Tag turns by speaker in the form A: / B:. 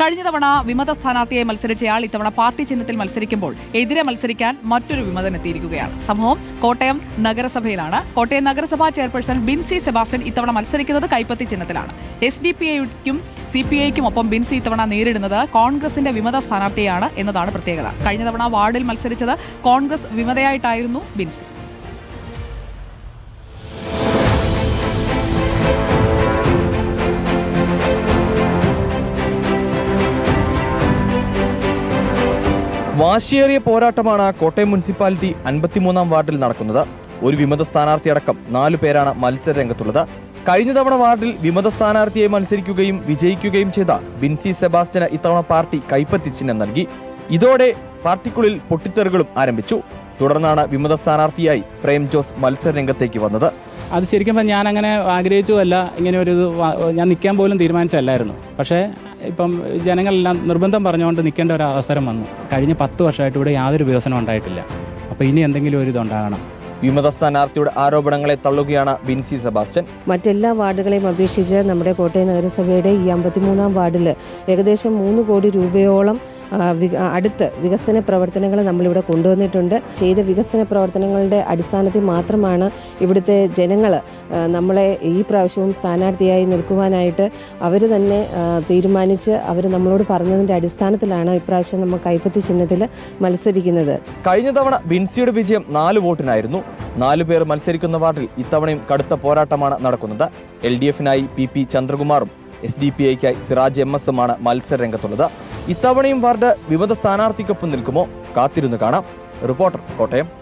A: കഴിഞ്ഞ തവണ വിമത സ്ഥാനാർത്ഥിയായി മത്സരിച്ചയാൾ ഇത്തവണ പാർട്ടി ചിഹ്നത്തിൽ മത്സരിക്കുമ്പോൾ എതിരെ മത്സരിക്കാൻ മറ്റൊരു വിമതനെത്തിയിരിക്കുകയാണ് സംഭവം കോട്ടയം നഗരസഭയിലാണ്. കോട്ടയം നഗരസഭാ ചെയർപേഴ്സൺ ബിൻസി സെബാസ്റ്റ്യൻ ഇത്തവണ മത്സരിക്കുന്നത് കൈപ്പത്തി ചിഹ്നത്തിലാണ്. എസ് ഡി പി ഐക്കും സി പി ഐക്കും ഒപ്പം ബിൻസി ഇത്തവണ നേരിടുന്നത് കോൺഗ്രസിന്റെ വിമത സ്ഥാനാർത്ഥിയാണ് എന്നതാണ് പ്രത്യേകത. കഴിഞ്ഞ തവണ വാർഡിൽ മത്സരിച്ചത് കോൺഗ്രസ് വിമതയായിട്ടായിരുന്നു ബിൻസി.
B: വാശിയേറിയ പോരാട്ടമാണ് കോട്ടയം മുനിസിപ്പാലിറ്റി അൻപത്തിമൂന്നാം വാർഡിൽ നടക്കുന്നത്. ഒരു വിമത സ്ഥാനാർത്ഥിയടക്കം നാലു പേരാണ് മത്സര രംഗത്തുള്ളത്. കഴിഞ്ഞ തവണ വാർഡിൽ വിമത സ്ഥാനാർത്ഥിയായി മത്സരിക്കുകയും വിജയിക്കുകയും ചെയ്ത ബിൻസി സെബാസ്റ്റ്യന് ഇത്തവണ പാർട്ടി കൈപ്പത്തി ചിഹ്നം നൽകി. ഇതോടെ പാർട്ടിക്കുള്ളിൽ പൊട്ടിത്തെറികളും ആരംഭിച്ചു. തുടർന്നാണ് വിമത സ്ഥാനാർത്ഥിയായി പ്രേം ജോസ് മത്സര രംഗത്തേക്ക് വന്നത്.
C: അത് ശരിക്കും ഞാൻ അങ്ങനെ ആഗ്രഹിച്ചുമല്ല ഇങ്ങനെ ഒരു ഞാൻ നിൽക്കാൻ പോലും തീരുമാനിച്ചല്ലായിരുന്നു പക്ഷേ ഇപ്പം ജനങ്ങളെല്ലാം നിർബന്ധം പറഞ്ഞുകൊണ്ട് നിൽക്കേണ്ട ഒരു അവസരം വന്നു. കഴിഞ്ഞ പത്ത് വർഷമായിട്ട് ഇവിടെ യാതൊരു വികസനം ഉണ്ടായിട്ടില്ല. അപ്പോൾ ഇനി എന്തെങ്കിലും ഒരു ഇതുണ്ടാകണം.
B: വിമത സ്ഥാനാർത്ഥിയുടെ ആരോപണങ്ങളെ തള്ളുകയാണ് ബിൻസി സെബാസ്റ്റ്യൻ.
D: മറ്റെല്ലാ വാർഡുകളെയും അപേക്ഷിച്ച് നമ്മുടെ കോട്ടയം നഗരസഭയുടെ ഈ അമ്പത്തിമൂന്നാം വാർഡിൽ ഏകദേശം മൂന്ന് കോടി രൂപയോളം അടുത്ത് വികസന പ്രവർത്തനങ്ങൾ നമ്മളിവിടെ കൊണ്ടുവന്നിട്ടുണ്ട്. ചെയ്ത വികസന പ്രവർത്തനങ്ങളുടെ അടിസ്ഥാനത്തിൽ മാത്രമാണ് ഇവിടുത്തെ ജനങ്ങൾ നമ്മളെ ഈ പ്രാവശ്യവും സ്ഥാനാർത്ഥിയായി നിൽക്കുവാനായിട്ട് അവർ തന്നെ തീരുമാനിച്ച് അവർ നമ്മളോട് പറഞ്ഞതിന്റെ അടിസ്ഥാനത്തിലാണ് ഇപ്രാവശ്യം നമ്മൾ കൈപ്പത്തി ചിഹ്നത്തിൽ മത്സരിക്കുന്നത്.
B: കഴിഞ്ഞ തവണ ബിൻസിയുടെ വിജയം നാല് വോട്ടിനായിരുന്നു. നാലു പേർ മത്സരിക്കുന്ന വാർഡിൽ ഇത്തവണയും കടുത്ത പോരാട്ടമാണ് നടക്കുന്നത്. എൽ ഡി എഫിനായി പി പി ചന്ദ്രകുമാറും എസ് ഡി പി ഐക്കായി സിറാജ് എം എസ് ആണ് മത്സര രംഗത്തുള്ളത് ഇത്തവണയും വാർഡ് വിമത സ്ഥാനാർത്ഥിക്കൊപ്പം നിൽക്കുമോ? കാത്തിരുന്ന് കാണാം. റിപ്പോർട്ടർ കോട്ടയം.